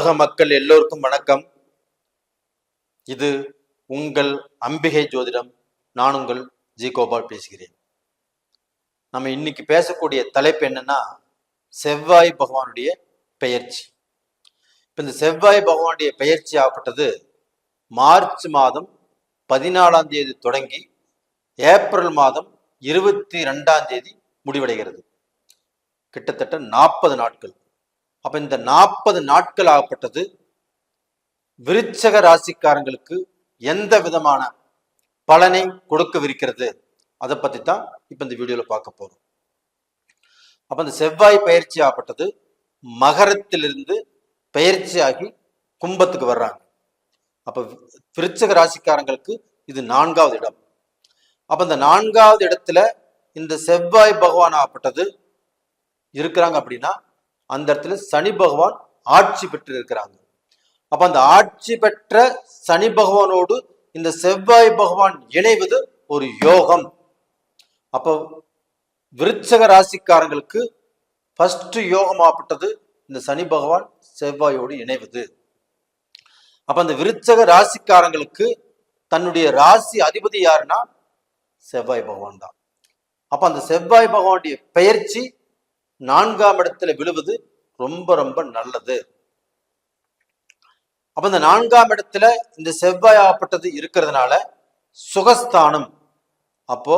உலக மக்கள் எல்லோருக்கும் வணக்கம். இது உங்கள் அம்பிகை ஜோதிடம். நான் உங்கள் ஜி கோபால் பேசுகிறேன். நம்ம இன்னைக்கு பேசக்கூடிய தலைப்பு என்னன்னா செவ்வாய் பகவானுடைய பெயர்ச்சி. இப்போ இந்த செவ்வாய் பகவானுடைய பெயர்ச்சி ஆகப்பட்டது மார்ச் மாதம் பதினாலாம் தேதி தொடங்கி ஏப்ரல் மாதம் இருபத்தி ரெண்டாம் தேதி முடிவடைகிறது. கிட்டத்தட்ட நாற்பது நாட்கள். அப்ப இந்த நாற்பது நாட்கள் ஆகப்பட்டது விருச்சக ராசிக்காரங்களுக்கு எந்த விதமான பலனை கொடுக்கவிருக்கிறது? அதை பத்தி தான் இப்ப இந்த வீடியோல பார்க்க போறோம். அப்ப இந்த செவ்வாய் பயிற்சி ஆகப்பட்டது. மகரத்திலிருந்து பயிற்சியாகி கும்பத்துக்கு வர்றாங்க. அப்ப விருச்சக ராசிக்காரங்களுக்கு இது நான்காவது இடம். அப்ப இந்த நான்காவது இடத்துல இந்த செவ்வாய் பகவான் ஆகப்பட்டது. இருக்கிறாங்க அப்படின்னா அந்த இடத்துல சனி பகவான் ஆட்சி பெற்று இருக்கிறாங்க அப்ப அந்த ஆட்சி பெற்ற சனி பகவானோடு இந்த செவ்வாய் பகவான் இணைவது ஒரு யோகம். அப்போ விருச்சக ராசிக்காரங்களுக்கு ஃபர்ஸ்ட் யோகமாகப்பட்டது இந்த சனி பகவான் செவ்வாயோடு இணைவது. அப்ப அந்த விருச்சக ராசிக்காரங்களுக்கு தன்னுடைய ராசி அதிபதி யாருன்னா செவ்வாய் பகவான் தான். அப்ப அந்த செவ்வாய் பகவானுடைய பெயர்ச்சி நான்காம் இடத்துல விழுவது ரொம்ப ரொம்ப நல்லது. அப்ப இந்த நான்காம் இடத்துல இந்த செவ்வாய் ஆகப்பட்டது இருக்கிறதுனால சுகஸ்தானம். அப்போ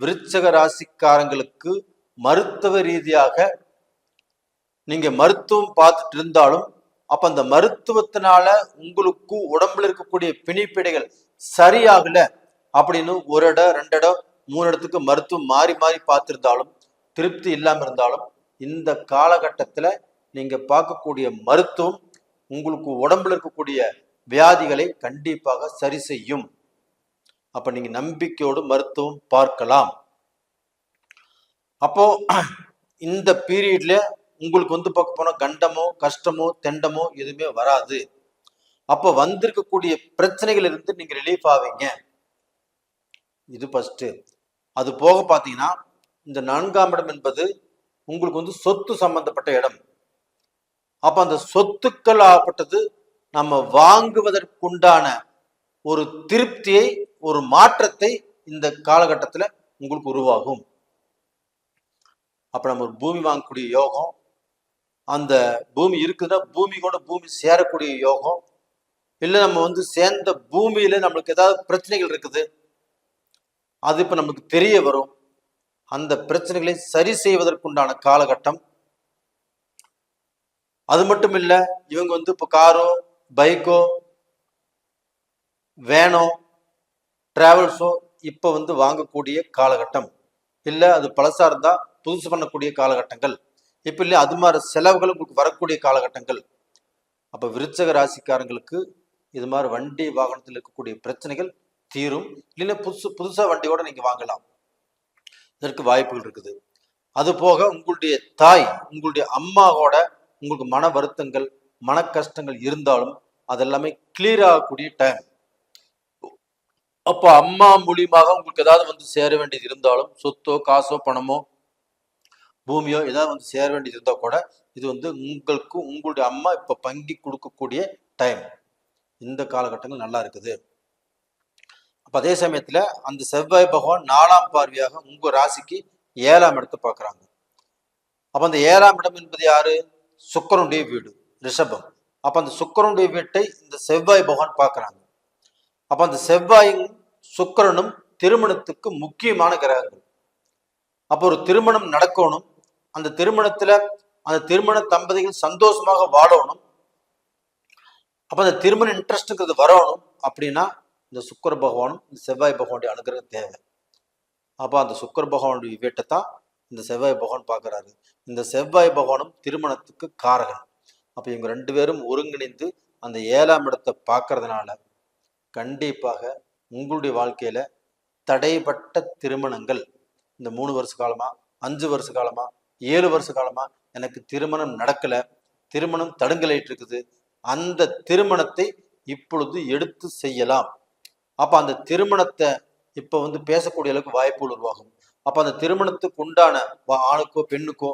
விருச்சக ராசிக்காரங்களுக்கு மருத்துவ ரீதியாக நீங்க மருத்துவம் பார்த்துட்டு இருந்தாலும் அப்ப அந்த மருத்துவத்தினால உங்களுக்கு உடம்புல இருக்கக்கூடிய பிணிப்பிடைகள் சரியாகல அப்படின்னு ஒரு இடம் ரெண்டு இடம் மூணு இடத்துக்கு மருத்துவம் மாறி மாறி பார்த்திருந்தாலும் திருப்தி இல்லாம இருந்தாலும் இந்த காலகட்டத்தில் நீங்கள் பார்க்கக்கூடிய மருத்துவம் உங்களுக்கு உடம்புல இருக்கக்கூடிய வியாதிகளை கண்டிப்பாக சரி செய்யும். அப்போ நீங்கள் நம்பிக்கையோடு மருத்துவம் பார்க்கலாம். அப்போ இந்த பீரியட்ல உங்களுக்கு வந்து பார்க்க போனால் கண்டமோ கஷ்டமோ தெண்டமோ எதுவுமே வராது. அப்போ வந்திருக்கக்கூடிய பிரச்சனைகள் இருந்து நீங்கள் ரிலீஃப் ஆவீங்க. இது ஃபஸ்ட்டு அது போக பார்த்தீங்கன்னா இந்த நான்காம் இடம் என்பது உங்களுக்கு வந்து சொத்து சம்பந்தப்பட்ட இடம். அப்ப அந்த சொத்துக்கள் ஆகப்பட்டது நம்ம வாங்குவதற்குண்டான ஒரு திருப்தியை ஒரு மாற்றத்தை இந்த காலகட்டத்தில் உங்களுக்கு உருவாகும். அப்ப நம்ம ஒரு பூமி வாங்கக்கூடிய யோகம் அந்த பூமி இருக்குதுன்னா பூமி கூட பூமி சேரக்கூடிய யோகம் இல்லை நம்ம வந்து சேர்ந்த பூமியில நம்மளுக்கு ஏதாவது பிரச்சனைகள் இருக்குது அது இப்போ நமக்கு தெரிய வரும். அந்த பிரச்சனைகளை சரி செய்வதற்குண்டான காலகட்டம். அது மட்டும் இல்ல இவங்க வந்து இப்போ காரோ பைக்கோ வேனோ டிராவல்ஸோ இப்போ வந்து வாங்கக்கூடிய காலகட்டம். இல்லை அது பழசா இருந்தால் புதுசு பண்ணக்கூடிய காலகட்டங்கள். இப்போ இல்லை அது மாதிரி செலவுகள் உங்களுக்கு வரக்கூடிய காலகட்டங்கள். அப்போ விருச்சக ராசிக்காரங்களுக்கு இது மாதிரி வண்டி வாகனத்தில் இருக்கக்கூடிய பிரச்சனைகள் தீரும். இல்லைன்னா புதுசு புதுசாக வண்டியோட நீங்கள் வாங்கலாம். இதற்கு வாய்ப்புகள் இருக்குது. அது போக உங்களுடைய தாய் உங்களுடைய அம்மாவோட உங்களுக்கு மன வருத்தங்கள் மன கஷ்டங்கள் இருந்தாலும் அதெல்லாமே கிளியர் ஆகக்கூடிய டைம் அப்போ அம்மா மூலியமாக உங்களுக்கு ஏதாவது வந்து சேர வேண்டியது இருந்தாலும் சொத்தோ காசோ பணமோ பூமியோ ஏதாவது வந்து சேர வேண்டியது இருந்தால் கூட இது வந்து உங்களுக்கு உங்களுடைய அம்மா இப்போ பங்கி கொடுக்கக்கூடிய டைம் இந்த காலகட்டங்கள் நல்லா இருக்குது. அப்போ அதே சமயத்துல அந்த செவ்வாய் பகவான் நாலாம் பார்வையாக உங்கள் ராசிக்கு ஏழாம் இடத்தை பார்க்கறாங்க. அப்போ அந்த ஏழாம் இடம் என்பது யாரு? சுக்கரனுடைய வீடு ரிஷபம். அப்போ அந்த சுக்கரனுடைய வீட்டை இந்த செவ்வாய் பகவான் பார்க்கறாங்க. அப்போ அந்த செவ்வாயும் சுக்கரனும் திருமணத்துக்கு முக்கியமான கிரகங்கள். அப்போ ஒரு திருமணம் நடக்கணும். அந்த திருமணத்துல அந்த திருமண தம்பதிகள் சந்தோஷமாக வாழணும். அப்ப அந்த திருமண இன்ட்ரெஸ்ட்ங்கிறது வரணும். அப்படின்னா இந்த சுக்கர பகவானும் இந்த செவ்வாய் பகவானுடைய அனுகிரகம் தேவை. அப்போ அந்த சுக்கர பகவானுடைய வீட்டை தான் இந்த செவ்வாய் பகவான் பார்க்குறாரு. இந்த செவ்வாய் பகவானும் திருமணத்துக்கு காரகன். அப்போ இவங்க ரெண்டு பேரும் ஒருங்கிணைந்து அந்த ஏழாம் இடத்தை பார்க்கறதுனால கண்டிப்பாக உங்களுடைய வாழ்க்கையில் தடைப்பட்ட திருமணங்கள் இந்த மூணு வருஷ காலமாக அஞ்சு வருஷ காலமாக ஏழு வருஷ காலமாக எனக்கு திருமணம் நடக்கலை திருமணம் தடுங்கலாயிட்டு இருக்குது அந்த திருமணத்தை இப்பொழுது எடுத்து செய்யலாம். அப்ப அந்த திருமணத்தை இப்போ வந்து பேசக்கூடிய அளவுக்கு வாய்ப்புகள் உருவாகும். அப்ப அந்த திருமணத்துக்கு உண்டான ஆணுக்கோ பெண்ணுக்கோ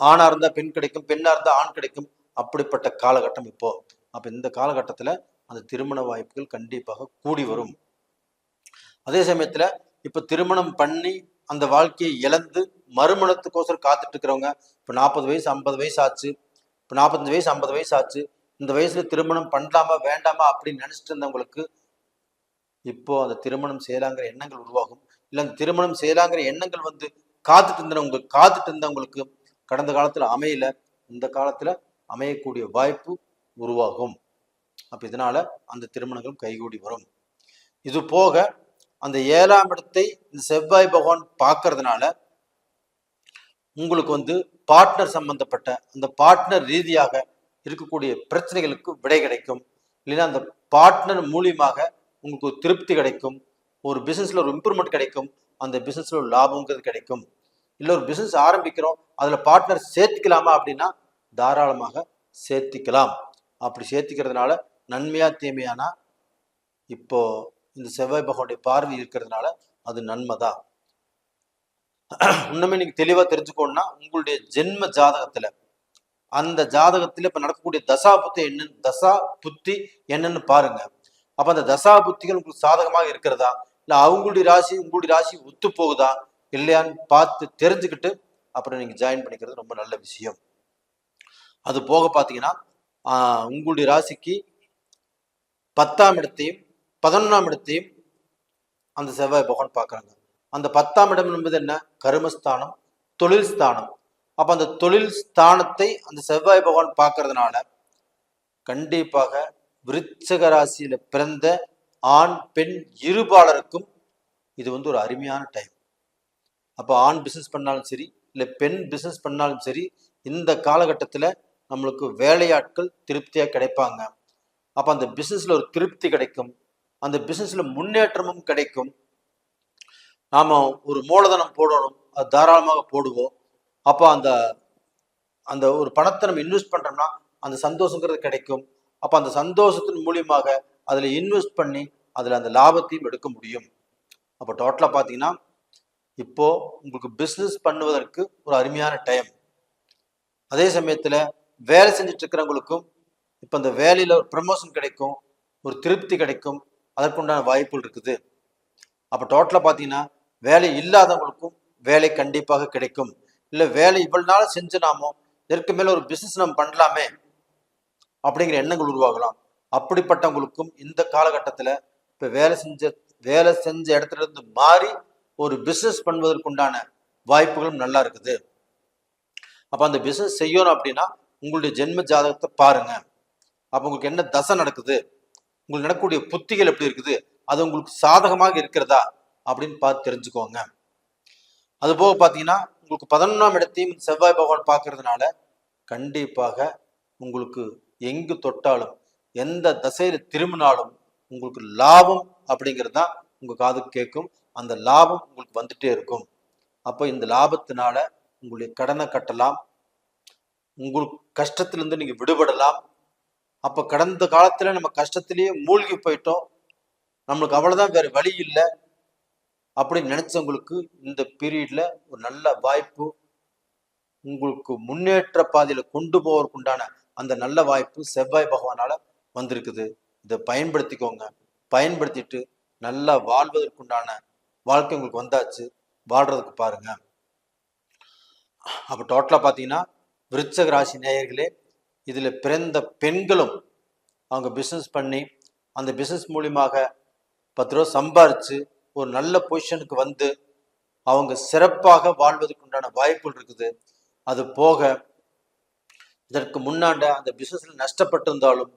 ஆணா இருந்தா பெண் கிடைக்கும் பெண்ணா இருந்தா ஆண் கிடைக்கும் அப்படிப்பட்ட காலகட்டம் இப்போ. அப்ப இந்த காலகட்டத்துல அந்த திருமண வாய்ப்புகள் கண்டிப்பாக கூடி வரும். அதே சமயத்துல இப்ப திருமணம் பண்ணி அந்த வாழ்க்கையை இழந்து மறுமணத்துக்கோசரம் காத்துட்டு இருக்கிறவங்க இப்ப நாற்பது வயசு ஐம்பது வயசு ஆச்சு இப்போ நாற்பத்தஞ்சு வயசு ஐம்பது வயசு ஆச்சு இந்த வயசுல திருமணம் பண்ணலாமா வேண்டாமா அப்படின்னு நினைச்சிட்டு இருந்தவங்களுக்கு இப்போ அந்த திருமணம் செய்யலாங்கிற எண்ணங்கள் உருவாகும். இல்ல அந்த திருமணம் செய்யலாங்கிற எண்ணங்கள் வந்து காத்துட்டு இருந்தவங்க காத்துட்டு இருந்தவங்களுக்கு கடந்த காலத்துல அமையல இந்த காலத்துல அமையக்கூடிய வாய்ப்பு உருவாகும். அப்ப இதனால அந்த திருமணங்களும் கைகூடி வரும். இது போக அந்த ஏழாம் இடத்தை இந்த செவ்வாய் பகவான் பார்க்கறதுனால உங்களுக்கு வந்து பார்ட்னர் சம்பந்தப்பட்ட அந்த பார்ட்னர் ரீதியாக இருக்கக்கூடிய பிரச்சனைகளுக்கு விடை கிடைக்கும். இல்லைன்னா அந்த பார்ட்னர் மூலியமாக உங்களுக்கு ஒரு திருப்தி கிடைக்கும் ஒரு பிஸ்னஸில் ஒரு இம்ப்ரூவ்மெண்ட் கிடைக்கும் அந்த பிஸ்னஸில் ஒரு லாபங்கிறது கிடைக்கும். இல்லை ஒரு பிஸ்னஸ் ஆரம்பிக்கிறோம் அதில் பார்ட்னர் சேர்த்துக்கலாமா அப்படின்னா தாராளமாக சேர்த்திக்கலாம். அப்படி சேர்த்திக்கிறதுனால நன்மையா தீமையானா இப்போ இந்த செவ்வாய் பகவானுடைய பார்வை இருக்கிறதுனால அது நன்மை தான் இன்னுமே நீங்க தெளிவா தெரிஞ்சுக்கணும்னா உங்களுடைய ஜென்ம ஜாதகத்துல அந்த ஜாதகத்துல இப்ப நடக்கக்கூடிய தசா புத்தி என்னன்னு தசா புத்தி என்னன்னு பாருங்க. அப்ப அந்த தசா புத்திகள் உங்களுக்கு சாதகமாக இருக்கிறதா? இல்ல அவங்களுடைய ராசி உங்களுடைய ராசி ஒத்து போகுதா? இல்லையான்னு பார்த்து தெரிஞ்சுக்கிட்டு அப்புறம் நீங்க ஜாயின் பண்ணிக்கிறது ரொம்ப நல்ல விஷயம். அது போக பார்த்தீங்கன்னா ஆஹ், உங்களுடைய ராசிக்கு பத்தாம் இடத்தையும் பதினொன்றாம் இடத்தையும் அந்த செவ்வாய் பகவான் பார்க்குறாங்க. அந்த பத்தாம் இடம் என்பது என்ன? கருமஸ்தானம் தொழில் ஸ்தானம். அப்ப அந்த தொழில் ஸ்தானத்தை அந்த செவ்வாய் பகவான் பார்க்கறதுனால கண்டிப்பாக விருச்சக ராசியில பிறந்த ஆண் பெண் இருபாலருக்கும் இது வந்து ஒரு அருமையான டைம் அப்போ ஆண் பிசினஸ் பண்ணாலும் சரி இல்லை பெண் பிசினஸ் பண்ணாலும் சரி இந்த காலகட்டத்தில் நம்மளுக்கு வேலையாட்கள் திருப்தியாக கிடைப்பாங்க. அப்போ அந்த பிஸ்னஸில் ஒரு திருப்தி கிடைக்கும். அந்த பிஸ்னஸில் முன்னேற்றமும் கிடைக்கும். நாம் ஒரு மூலதனம் போடணும் அது தாராளமாக போடுவோம். அப்போ அந்த அந்த ஒரு பணத்தை நம்ம இன்வெஸ்ட் பண்ணுறோம்னா அந்த சந்தோஷங்கிறது கிடைக்கும். அப்போ அந்த சந்தோஷத்தின் மூலியமாக அதில் இன்வெஸ்ட் பண்ணி அதில் அந்த லாபத்தையும் எடுக்க முடியும். அப்போ டோட்டலாக பார்த்தீங்கன்னா இப்போது உங்களுக்கு பிஸ்னஸ் பண்ணுவதற்கு ஒரு அருமையான டைம் அதே சமயத்தில் வேலை செஞ்சுட்டு இருக்கிறவங்களுக்கும் இப்போ அந்த வேலையில் ஒரு ப்ரமோஷன் கிடைக்கும் ஒரு திருப்தி கிடைக்கும் அதற்குண்டான வாய்ப்புகள் இருக்குது. அப்போ டோட்டலாக பார்த்தீங்கன்னா வேலை இல்லாதவங்களுக்கும் வேலை கண்டிப்பாக கிடைக்கும். இல்லை வேலை இவ்வளவு நாள் செஞ்சு நாமோ இதற்கு மேலே ஒரு பிஸ்னஸ் நம்ம பண்ணலாமே அப்படிங்கிற எண்ணங்கள் உருவாகலாம். அப்படிப்பட்டவங்களுக்கும் இந்த காலகட்டத்தில் இப்போ வேலை செஞ்ச வேலை செஞ்ச இடத்துல இருந்து மாறி ஒரு பிஸ்னஸ் பண்ணுவதற்குண்டான வாய்ப்புகளும் நல்லா இருக்குது. அப்போ அந்த பிஸ்னஸ் செய்யணும் அப்படின்னா உங்களுடைய ஜென்ம ஜாதகத்தை பாருங்க. அப்போ உங்களுக்கு என்ன தசை நடக்குது? உங்களுக்கு நடக்கக்கூடிய புத்திகள் எப்படி இருக்குது? அது உங்களுக்கு சாதகமாக இருக்கிறதா? அப்படின்னு பார்த்து தெரிஞ்சுக்கோங்க. அது போக பார்த்தீங்கன்னா உங்களுக்கு பதினொன்றாம் இடத்தையும் செவ்வாய் பகவான் பார்க்கறதுனால கண்டிப்பாக உங்களுக்கு எங்கு தொட்டாலும் எந்த தசையில திரும்பினாலும் உங்களுக்கு லாபம் அப்படிங்கிறது தான் உங்க காது கேட்கும். அந்த லாபம் உங்களுக்கு வந்துட்டே இருக்கும். அப்போ இந்த லாபத்தினால உங்களுடைய கடனை கட்டலாம். உங்களுக்கு கஷ்டத்திலிருந்து நீங்க விடுபடலாம். அப்ப கடந்த காலத்துல நம்ம கஷ்டத்திலேயே மூழ்கி போயிட்டோம். நம்மளுக்கு அவ்வளவுதான் வேற வழி இல்லை. அப்படின்னு நினைச்சவங்களுக்கு இந்த பீரியட்ல ஒரு நல்ல வாய்ப்பு உங்களுக்கு முன்னேற்ற பாதையில கொண்டு போவதற்குண்டான அந்த நல்ல வாய்ப்பு செவ்வாய் பகவானால வந்திருக்குது. இதை பயன்படுத்திக்கோங்க. பயன்படுத்திட்டு நல்லா வாழ்வதற்குண்டான வாழ்க்கை உங்களுக்கு வந்தாச்சு. வாழ்றதுக்கு பாருங்க. அப்போ டோட்டலாக பார்த்தீங்கன்னா விருச்சக ராசி நேயர்களே இதில் பிறந்த பெண்களும் அவங்க பிஸ்னஸ் பண்ணி அந்த பிஸ்னஸ் மூலியமாக பத்து ரூபா சம்பாரிச்சு ஒரு நல்ல பொசிஷனுக்கு வந்து அவங்க சிறப்பாக வாழ்வதற்கு உண்டான வாய்ப்புகள் இருக்குது. அது போக இதற்கு முன்னாண்ட அந்த பிசினஸ்ல நஷ்டப்பட்டிருந்தாலும்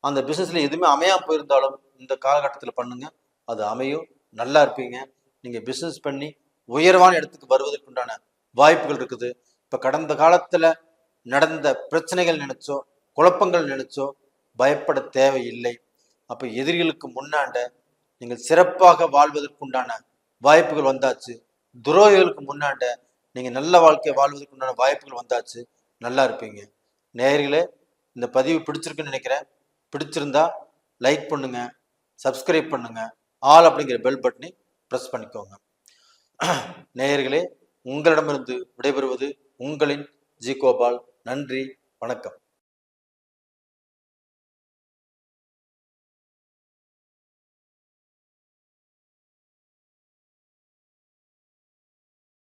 அந்த பிசினஸ்ல எதுவுமே அமையா போயிருந்தாலும் இந்த காலகட்டத்தில் பண்ணுங்க. அது அமையும். நல்லா இருப்பீங்க. நீங்க பிசினஸ் பண்ணி உயர்வான இடத்துக்கு வருவதற்குண்டான வாய்ப்புகள் இருக்குது. இப்ப கடந்த காலத்துல நடந்த பிரச்சனைகள் நினைச்சோ குழப்பங்கள் நினைச்சோ பயப்பட தேவையில்லை. அப்ப எதிரிகளுக்கு முன்னாண்ட நீங்கள் சிறப்பாக வாழ்வதற்குண்டான வாய்ப்புகள் வந்தாச்சு. துரோகிகளுக்கு முன்னாண்ட நீங்க நல்ல வாழ்க்கையை வாழ்வதற்குண்டான வாய்ப்புகள் வந்தாச்சு. நல்லா இருப்பீங்க. நேயர்களே இந்த பதிவு பிடிச்சிருக்குன்னு நினைக்கிறேன். பிடிச்சிருந்தா லைக் பண்ணுங்க சப்ஸ்கிரைப் பண்ணுங்க ஆல் அப்படிங்கிற பெல் பட்டனை ப்ரெஸ் பண்ணிக்கோங்க. நேயர்களே உங்களிடமிருந்து விடைபெறுவது உங்களின் ஜி கோபால். நன்றி வணக்கம்.